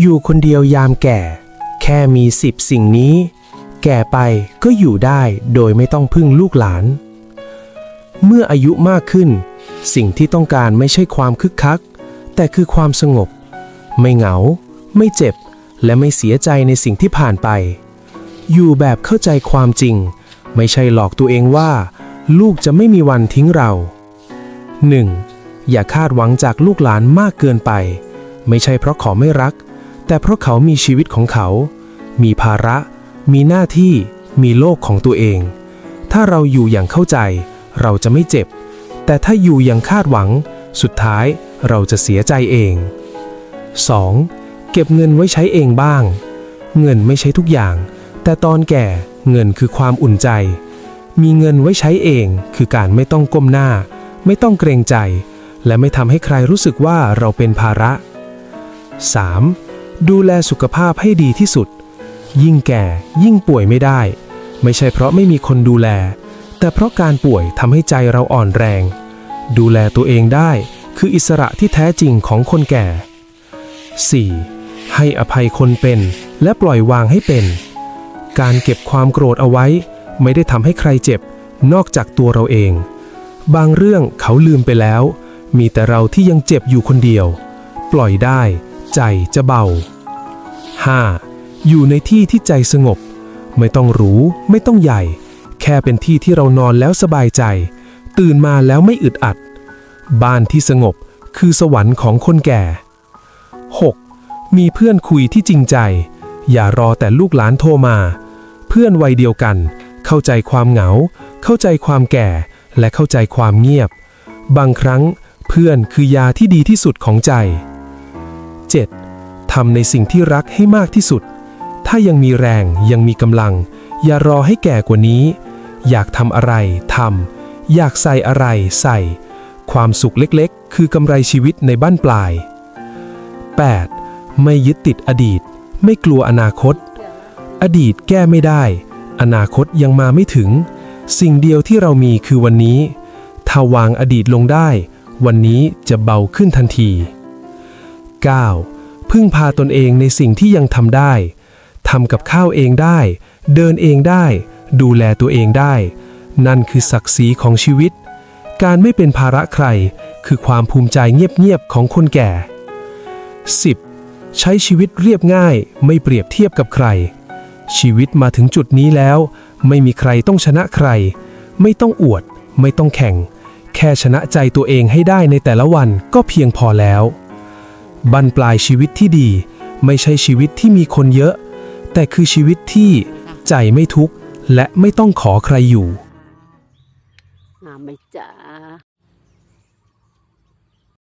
อยู่คนเดียวยามแก่ แค่มีสิบสิ่งนี้ แก่ไปก็อยู่ได้โดยไม่ต้องพึ่งลูกหลาน เมื่ออายุมากขึ้น สิ่งที่ต้องการไม่ใช่ความคึกคัก แต่คือความสงบ ไม่เหงา ไม่เจ็บ และไม่เสียใจในสิ่งที่ผ่านไป อยู่แบบเข้าใจความจริง ไม่ใช่หลอกตัวเองว่า ลูกจะไม่มีวันทิ้งเรา 1. อย่าคาดหวังจากลูกหลานมากเกินไป ไม่ใช่เพราะขาไม่รัก แต่เพราะเขามีชีวิตของเขา มีภาระ มีหน้าที่ มีโลกของตัวเอง ถ้าเราอยู่อย่างเข้าใจ เราจะไม่เจ็บ แต่ถ้าอยู่อย่างคาดหวัง สุดท้ายเราจะเสียใจเอง 2. เก็บเงินไว้ใช้เองบ้าง เงินไม่ใช่ทุกอย่าง แต่ตอนแก่เงินคือความอุ่นใจ มีเงินไว้ใช้เองคือการไม่ต้องก้มหน้า ไม่ต้องเกรงใจ และไม่ทำให้ใครรู้สึกว่าเราเป็นภาระ 3. ดูแลสุขภาพให้ดีที่สุด ยิ่งแก่ยิ่งป่วยไม่ได้ ไม่ใช่เพราะไม่มีคนดูแล แต่เพราะการป่วยทำให้ใจเราอ่อนแรง ดูแลตัวเองได้คืออิสระที่แท้จริงของคนแก่ 4. ให้อภัยคนเป็น และปล่อยวางให้เป็น การเก็บความโกรธเอาไว้ ไม่ได้ทำให้ใครเจ็บ นอกจากตัวเราเอง บางเรื่องเขาลืมไปแล้ว มีแต่เราที่ยังเจ็บอยู่คนเดียว ปล่อยได้ ใจจะเบา 5. อยู่ในที่ที่ใจสงบ ไม่ต้องหรู ไม่ต้องใหญ่ แค่เป็นที่ที่เรานอนแล้วสบายใจ ตื่นมาแล้วไม่อึดอัด บ้านที่สงบคือสวรรค์ของคนแก่ 6. มีเพื่อนคุยที่จริงใจ อย่ารอแต่ลูกหลานโทรมา เพื่อนวัยเดียวกัน เข้าใจความเหงา เข้าใจความแก่ และเข้าใจความเงียบ บางครั้งเพื่อนคือยาที่ดีที่สุดของใจ 7. ทำในสิ่งที่รักให้มากที่สุด ถ้ายังมีแรงยังมีกำลัง อย่ารอให้แก่กว่านี้ อยากทำอะไรทำอยากใส่อะไรใส่ ความสุขเล็กๆ คือกำไรชีวิตในบ้านปลาย 8. ไม่ยึดติดอดีต ไม่กลัวอนาคต อดีตแก้ไม่ได้ อนาคตยังมาไม่ถึง สิ่งเดียวที่เรามีคือวันนี้ ถ้าวางอดีตลงได้ วันนี้จะเบาขึ้นทันที 9. พึ่งพาตนเองในสิ่งที่ยังทำได้ทำกับข้าวเองได้ เดินเองได้ ดูแลตัวเองได้ นั่นคือศักดิ์ศรีของชีวิต การไม่เป็นภาระใคร คือความภูมิใจเงียบๆของคนแก่ 10. ใช้ชีวิตเรียบง่ายไม่เปรียบเทียบกับใคร ชีวิตมาถึงจุดนี้แล้ว ไม่มีใครต้องชนะใคร ไม่ต้องอวด ไม่ต้องแข่ง แค่ชนะใจตัวเองให้ได้ในแต่ละวันก็เพียงพอแล้ว บั้นปลายชีวิตที่ดี ไม่ใช่ชีวิตที่มีคนเยอะ แต่คือชีวิตที่ใจไม่ทุกข์และไม่ต้องขอใครอยู่งามไหมจ๊ะ